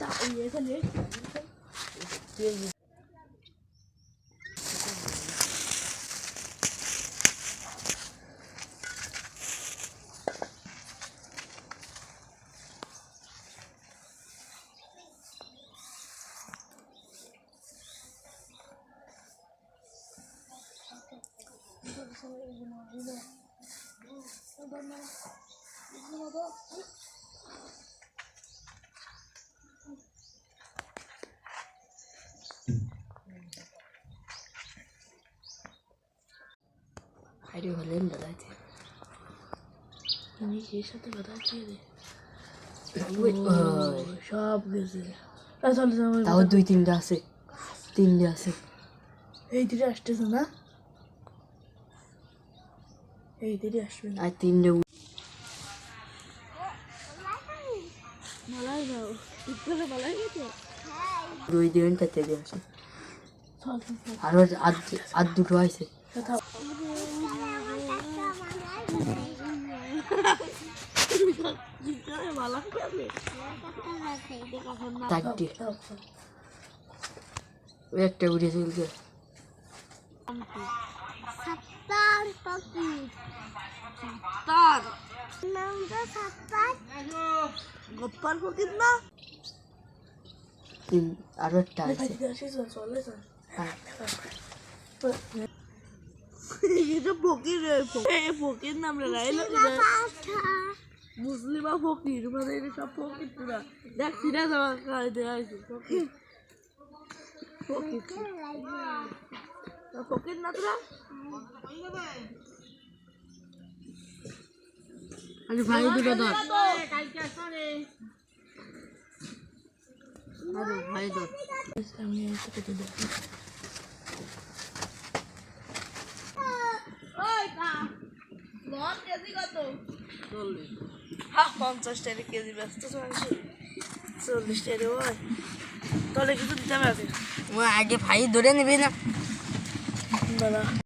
হাইরে হলেন দাদাইতে আমি এর সাথে কথা কে রে ওই, সব গেছে। আ, চল চল, ওই তাও দুই তিনটা আছে। তিনটে আছে। এই দিকে আসতেছে না? এই দিকে আসবে না। আর তিনটে গেছে দুই দিন তাতে আরও আর আর দুটো আছে কথা মালা খাবে চারটে ওই একটা উড়ে চলছে সাত্তার। পাখি তার নামটা সাত্তার গপ্পার না আরও একটা আছে আসি চল চলে চল হ্যাঁ। এটা ফকির ফকির। নাম রাইলো মুসলিমা ফকির মানে এটা সব ফকির পুরা। দেখ সিরা যাওয়া খাইতে আইছে ফকির। ফকির ফকির না তোরা? আরে ভাই দুটো ধর। আরে ভাই ধর। আমি এসে কেটে দেখি হ্যাঁ পঞ্চাশ টাকা কেজি ব্যস্ত চল্লিশ টাকা ওই। তাহলে কিছু দিতে হবে? আগে ভাই ধরে নিবি না। দাদা।